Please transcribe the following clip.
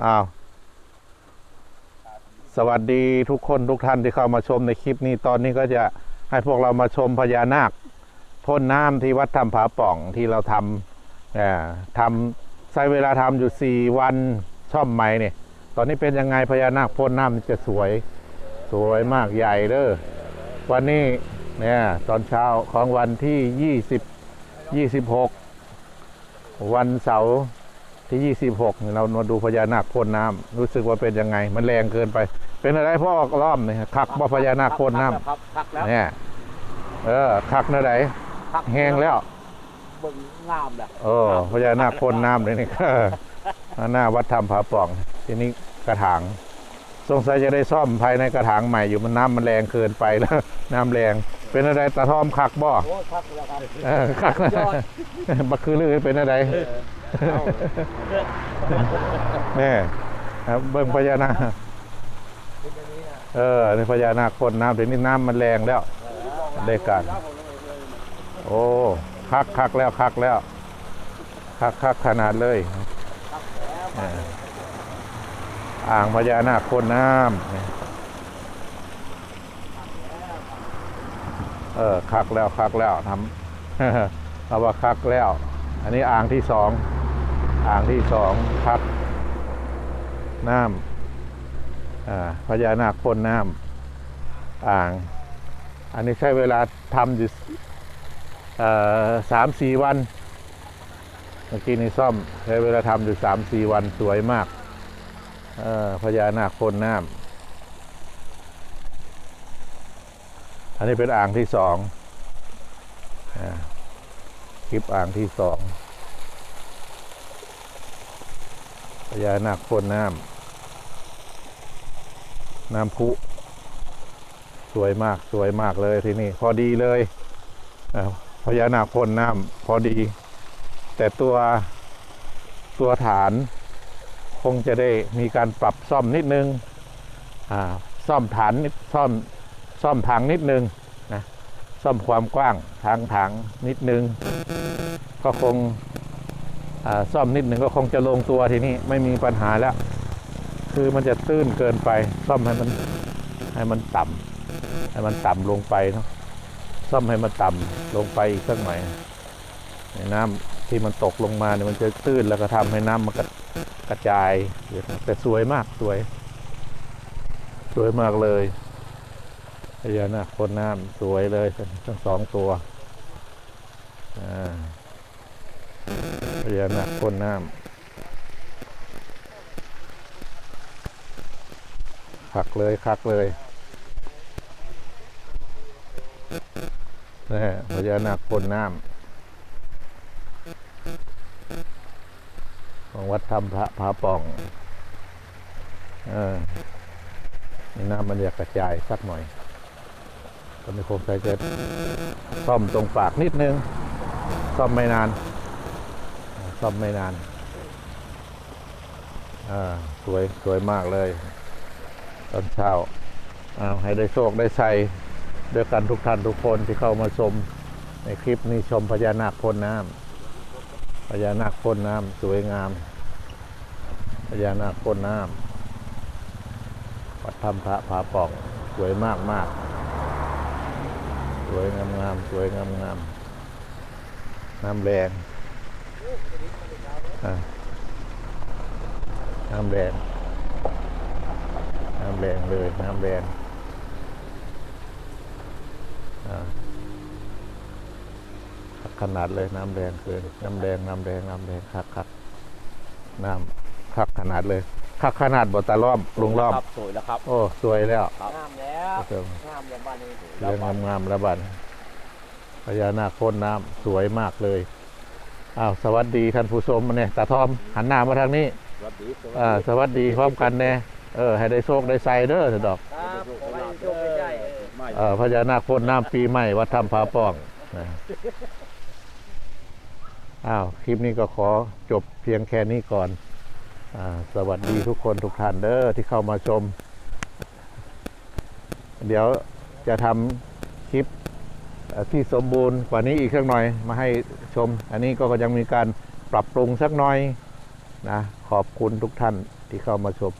อ้าว สวัสดีทุกคนทุกท่านที่เข้ามาชมในคลิปนี้ตอนนี้ก็จะให้พวกเรามาชมพญานาคพ่นน้ำที่วัดถ้ำผาป่องที่เราทำทำใช้เวลาทำอยู่สี่วันช่อมใหมเนี่ย ตอนนี้เป็นยังไงพญานาคพ่นน้ำจะสวยสวยมากใหญ่เด้อวันนี้เนี่ยตอนเช้าของวันที่ยี่สิบยี่สิบหกวันเสาร์ ที่ยี่สิบหกเรามาดูพญานาคพ่นน้ำรู้สึกว่าเป็นยังไง มันแรงเกินไป เป็นอะไรพ่อล้อมเนี่ยคักบ่พญานาคพ่นน้ครับพักแล้วำเนี่ยเออคักนะไดพักแห้งแล้ว เบิ่งงามแล้วโอ้พญานาคพ่นน้ำเลยนี่ หน้าวัดธรรมผาป่อง ทีนี้กระถาง สงสัยจะได้ซ่อมภายในกระถางใหม่อยู่มันน้ำมันแรงเกินไปแล้ว น้ำแรง เป็นอะไรตาทอมคักบ่โอ้พักแล้วครับเออคักนะยอดบักคือลือเป็นอะไร แม่ครับเบิ่งพญานาคเป็นอย่างนี้นะเออในพญานาคพ่นน้ำทีนี้น้ำมันแรงแล้วได้การโอ้คักคักแล้วคักแล้วคักคักขนาดเลยเอออ่างพญานาคพ่นน้ำเออคักแล้วคักแล้วทำเอาว่าคักแล้ว อันนี้อ่างที่สอง อ่างที่สองคักน้ำพญานาคพ่นน้ำอ่าง อันนี้ใช้เวลาทำอยู่สามสี่วัน เมื่อกี้นี่ซ่อมใช้เวลาทำอยู่สามสี่วันสวยมากพญานาคพ่นน้ำอันนี้เป็นอ่างที่สองอคลิปอ่างที่สอง พญานาคพ่นน้ำน้ำพุสวยมากสวยมากเลยที่นี่ พอดีเลยพญานาคพ่นน้ำพอดี แต่ตัวตัวฐานคงจะได้มีการปรับซ่อมนิดนึงซ่อมฐานนิดซ่อมซ่อมถังนิดนึงนะซ่อมความกว้างทางถังนิดนึง ก็คง ซ่อมนิดหนึ่งก็คงจะลงตัวทีนี้ไม่มีปัญหาแล้ว คือมันจะตื้นเกินไป ซ่อมให้มันให้มันต่ำให้มันต่ำลงไปเนาะซ่อมให้มันต่ำลงไปอีกสักหน่อยในน้ำที่มันตกลงมาเนี่ยมันจะตื้นแล้วก็ทำให้น้ำมันกระกระจายแต่สวยมากสวย สวยมากเลยพญานาคพ่นน้ำสวยเลยทั้งสองตัวอ่า พญานาคพ่นน้ำคักเลยคักเลยนี่พญานาคพ่นน้ำของวัดธรรมพระผาป่องเออนี่น้ำมันอยากกระจายสักหน่อยตอนนี้คงใส่จะซ่อมตรงปากนิดนึง ซ่อมไม่นาน ซ่อมไม่นานอ่าสวยสวยมากเลย ตอนเช้าเอาให้ได้โชคได้ใส่ด้วยกันทุกท่านทุกคนที่เข้ามาชมในคลิปนี้ชมพญานาคพ่นน้ำพญานาคพ่นน้ำสวยงามพญานาคพ่นน้ำวัดถ้ำพระผาป่องสวยมากมากสวยงามงามสวยงามงามน้ำแรง น้ำแรงน้ำแรงเลย น้ำแรงอ่าขนาดเลยน้ำแดงเกินน้ำแดงน้ำแดงน้ำแดงคักคักน้ำคักขนาดเลยคักขนาดบตาล้อมลุงล้อมครับสวยแล้วครับ โอ้สวยแล้วงามแล้วเติมงามแล้วบ้านนี้เรื่องงามงามๆระบันพญานาคพ่นน้ำสวยมากเลย อ้าวสวัสดีท่านผู้ชมเนี่ยตาทอมหันหน้ามาทางนี้สวัสดีสวัสดีอ่าสวัสดีพร้อมกันเนี่ยเออให้ได้โชคได้ใส่เด้อเถอะดอกครับขอให้โชคใหญ่เอ่อพญานาคพ่นน้ำปีใหม่วัดถ้ำผาป้องนะอ้าวคลิปนี้ก็ขอจบเพียงแค่นี้ก่อนอาสวัสดีทุกคนทุกท่านเด้อที่เข้ามาชม เดี๋ยวจะทำคลิปเอ่อ ที่สมบูรณ์กว่านี้อีกสักหน่อยมาให้ชม อันนี้ก็ยังมีการปรับปรุงสักหน่อยนะขอบคุณทุกท่านที่เข้ามาชม